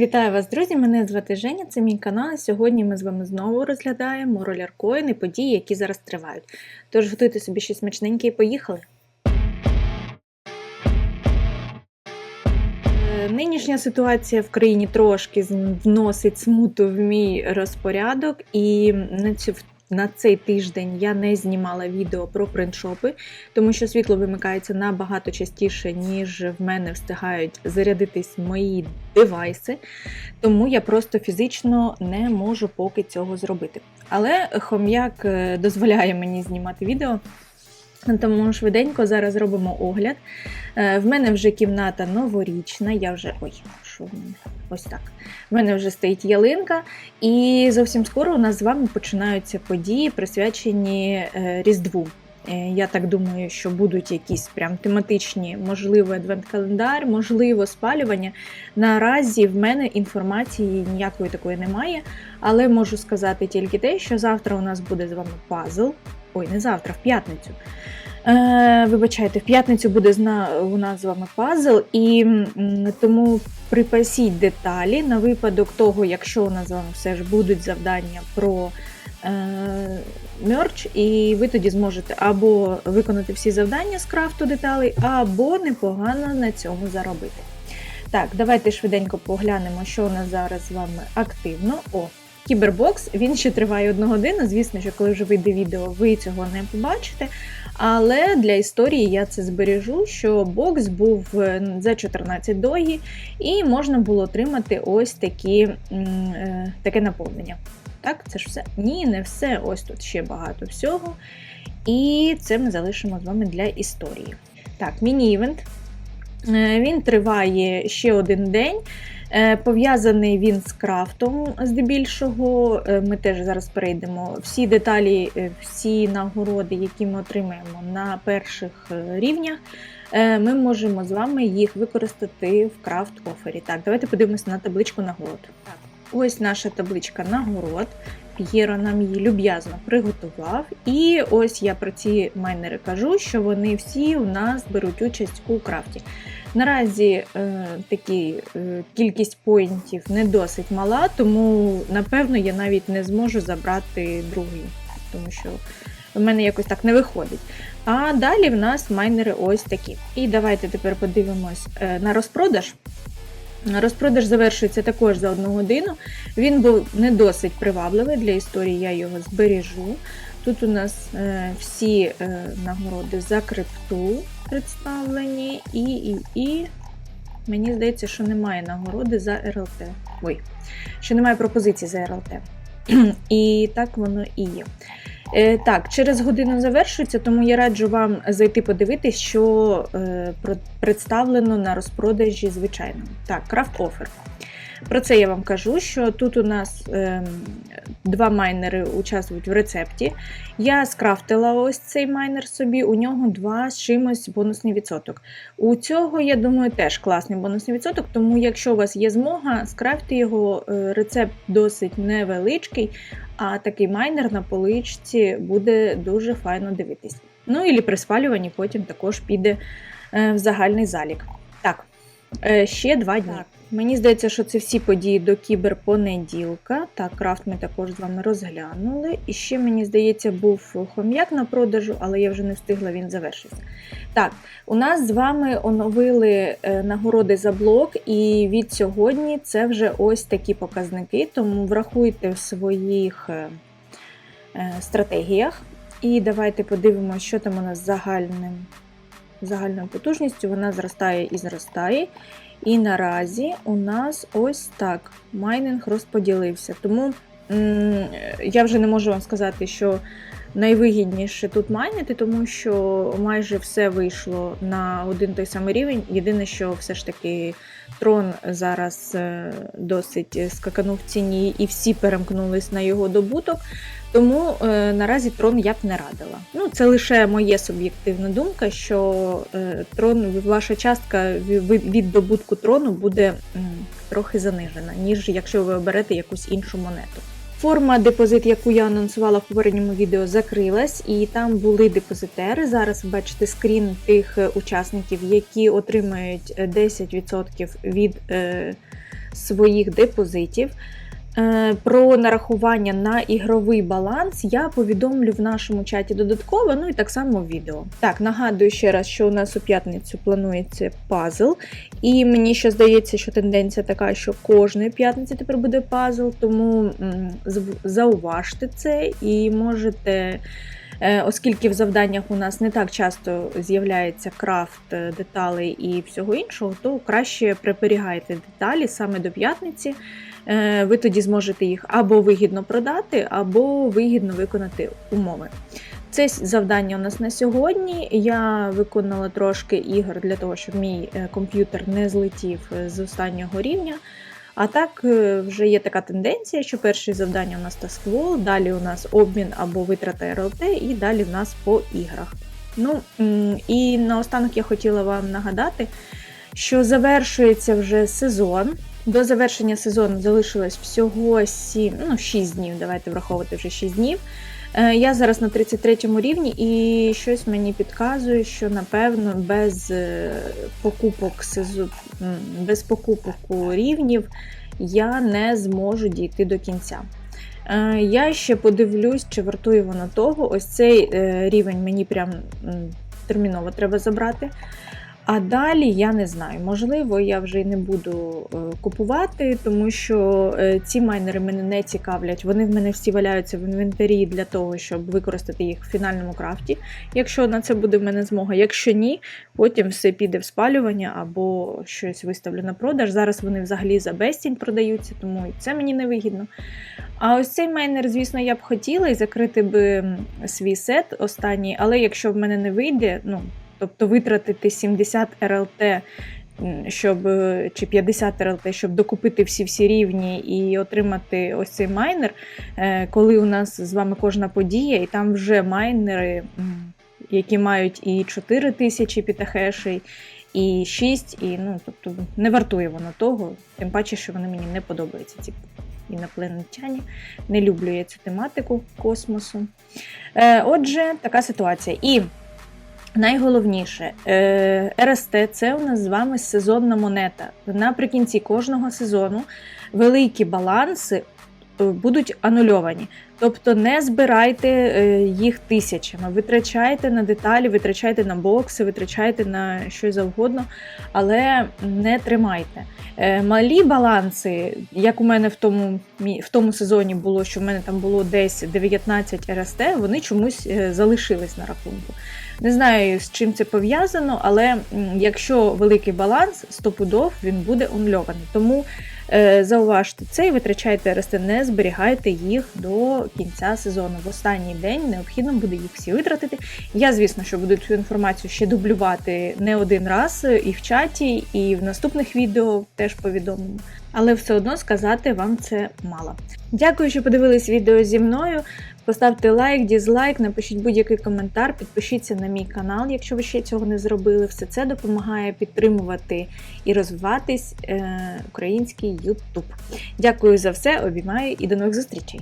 Вітаю вас, друзі! Мене звати Женя, це мій канал. і Сьогодні ми з вами знову розглядаємо роляркоїн і події, які зараз тривають. Тож готуйте собі щось смачненьке і поїхали. Е, Нинішня ситуація в країні трошки вносить смуту в мій розпорядок, і на цей тиждень я не знімала відео про принтшопи, тому що світло вимикається набагато частіше, ніж в мене встигають зарядитись мої девайси. Тому я просто фізично не можу поки цього зробити. Але хом'як е, дозволяє мені знімати відео. Тому швиденько зараз робимо огляд. Е, В мене вже кімната новорічна. Я вже. Ой, Ось так. В мене вже стоїть ялинка, і зовсім скоро у нас з вами починаються події, присвячені е, Різдву. Е, Я так думаю, що будуть якісь прям тематичні, можливо, адвент-календар, можливо, спалювання. Наразі в мене інформації ніякої такої немає, але можу сказати тільки те, що завтра у нас буде з вами пазл. Ой, не завтра, в п'ятницю. Е, вибачайте, в п'ятницю буде зна- у нас з вами пазл, і тому припасіть деталі на випадок того, якщо у нас з вами все ж будуть завдання про е, мерч, і ви тоді зможете або виконати всі завдання з крафту деталей, або непогано на цьому заробити. Так, давайте швиденько поглянемо, що у нас зараз з вами активно. О, кібербокс, він ще триває одну годину. Звісно, що коли вже вийде відео, ви цього не побачите. Але для історії я це збережу, що бокс був е, за 14 догі, і можна було отримати ось такі, е, таке наповнення. Так, це ж все? Ні, не все. Ось тут ще багато всього. І це ми залишимо з вами для історії. Так, міні-івент. Е, Він триває ще один день. Е, Пов'язаний він з крафтом здебільшого. Е, Ми теж зараз перейдемо. Всі деталі, е, всі нагороди, які ми отримаємо на перших рівнях, ми можемо з вами їх використати в крафт офері. Так, давайте подивимося на табличку нагород. Так, ось наша табличка нагород. П'єро нам її люб'язно приготував. І ось я про ці майнери кажу, що вони всі у нас беруть участь у крафті. Наразі е, такі е, кількість поінтів не досить мала, тому напевно я навіть не зможу забрати другий, тому що в мене якось так не виходить. А далі в нас майнери ось такі. І давайте тепер подивимось е, на розпродаж. Розпродаж завершується також за одну годину. Він був не досить привабливий для історії, я його збережу. Тут у нас е, всі е, нагороди за крипту представлені, і, і, і мені здається, що немає нагороди за РЛТ. Ой, що немає пропозиції за РЛТ. І так воно і є. Е, Так, через годину завершується, тому я раджу вам зайти подивитись, що е, представлено на розпродажі звичайному. Так, крафт офер. Про це я вам кажу, що тут у нас ем, два майнери участвують в рецепті. Я скрафтила ось цей майнер собі, у нього два з чимось бонусний відсоток. У цього, я думаю, теж класний бонусний відсоток, тому якщо у вас є змога, скрафти його, е, рецепт досить невеличкий, а такий майнер на поличці буде дуже файно дивитись. Ну і при спалюванні потім також піде е, в загальний залік. Так, е, ще два дні. Мені здається, що це всі події до кіберпонеділка. Так, крафт ми також з вами розглянули. І ще, мені здається, був хом'як на продажу, але я вже не встигла, він завершився. Так, у нас з вами оновили е, нагороди за блок, і від сьогодні це вже ось такі показники, тому врахуйте в своїх е, стратегіях. І давайте подивимося, що там у нас з загальним, загальною потужністю. Вона зростає і зростає. І наразі у нас ось так майнинг розподілився. Тому я вже не можу вам сказати, що найвигідніше тут майнити, тому що майже все вийшло на один той самий рівень. Єдине, що все ж таки трон зараз е, досить скаканув в ціні, і всі перемкнулись на його добуток. Тому е, наразі трон я б не радила. Ну, це лише моя суб'єктивна думка, що е, трон, ваша частка від добутку трону буде м, трохи занижена, ніж якщо ви оберете якусь іншу монету. Форма депозит, яку я анонсувала в попередньому відео, закрилась, і там були депозитери. Зараз бачите скрін тих е, учасників, які отримають е, 10% від е, своїх депозитів. Е, Про нарахування на ігровий баланс я повідомлю в нашому чаті додатково, ну і так само в відео. Так, нагадую ще раз, що у нас у п'ятницю планується пазл, і мені ще здається, що тенденція така, що кожної п'ятниці тепер буде пазл, тому зауважте це і можете. Е, Оскільки в завданнях у нас не так часто з'являється крафт е, деталей і всього іншого, то краще приберігайте деталі саме до п'ятниці. Е, Ви тоді зможете їх або вигідно продати, або вигідно виконати умови. Це завдання у нас на сьогодні. Я виконала трошки ігор для того, щоб мій е, комп'ютер не злетів е, з останнього рівня. А так вже є така тенденція, що перше завдання у нас тасквол, далі у нас обмін або витрата РЛТ, і далі в нас по іграх. Ну і наостанок я хотіла вам нагадати, що завершується вже сезон. До завершення сезону залишилось всього 7, ну 6 днів. Давайте враховувати вже 6 днів. Е, Я зараз на 33 рівні, і щось мені підказує, що напевно без е, покупок сезу... м, без покупок рівнів я не зможу дійти до кінця. Е, Я ще подивлюсь, чи вартує воно того. Ось цей рівень мені прям терміново треба забрати. А далі я не знаю. Можливо, я вже й не буду е, купувати, тому що е, ці майнери мене не цікавлять. Вони в мене всі валяються в інвентарі для того, щоб використати їх в фінальному крафті. Якщо на це буде в мене змога. Якщо ні, потім все піде в спалювання або щось виставлю на продаж. Зараз вони взагалі за безцінь продаються, тому і це мені не вигідно. А ось цей майнер, звісно, я б хотіла і закрити би свій сет останній, але якщо в мене не вийде, ну тобто витратити 70 РЛТ, щоб е, чи 50 РЛТ, щоб докупити всі всі рівні і отримати ось цей майнер, е, коли у нас з вами кожна подія, і там вже майнери, які мають і 4 тисячі пітахешей, і 6, і ну тобто не вартує воно того, тим паче, що вони мені не подобаються ці інопланетяні. Не люблю я цю тематику космосу. Е, отже, така ситуація. І найголовніше, е, РСТ це у нас з вами сезонна монета. Наприкінці кожного сезону великі баланси будуть анульовані. Тобто не збирайте е, їх тисячами, витрачайте на деталі, витрачайте на бокси, витрачайте на щось завгодно, але не тримайте. Е, Малі баланси, як у мене в тому, в тому сезоні було, що в мене там було десь 19 РСТ, вони чомусь е, залишились на рахунку. Не знаю, з чим це пов'язано, але якщо великий баланс, стопудов він буде унльований. Тому е, зауважте це і витрачайте РСТ, не зберігайте їх до кінця сезону. В останній день необхідно буде їх всі витратити. Я, звісно, що буду цю інформацію ще дублювати не один раз е, і в чаті, і в наступних відео теж повідомимо. Але все одно сказати вам це мало. Дякую, що подивились відео зі мною. Поставте лайк, дізлайк, напишіть будь-який коментар, підпишіться на мій канал, якщо ви ще цього не зробили. Все це допомагає підтримувати і розвиватись е, український YouTube. Дякую за все, обіймаю і до нових зустрічей!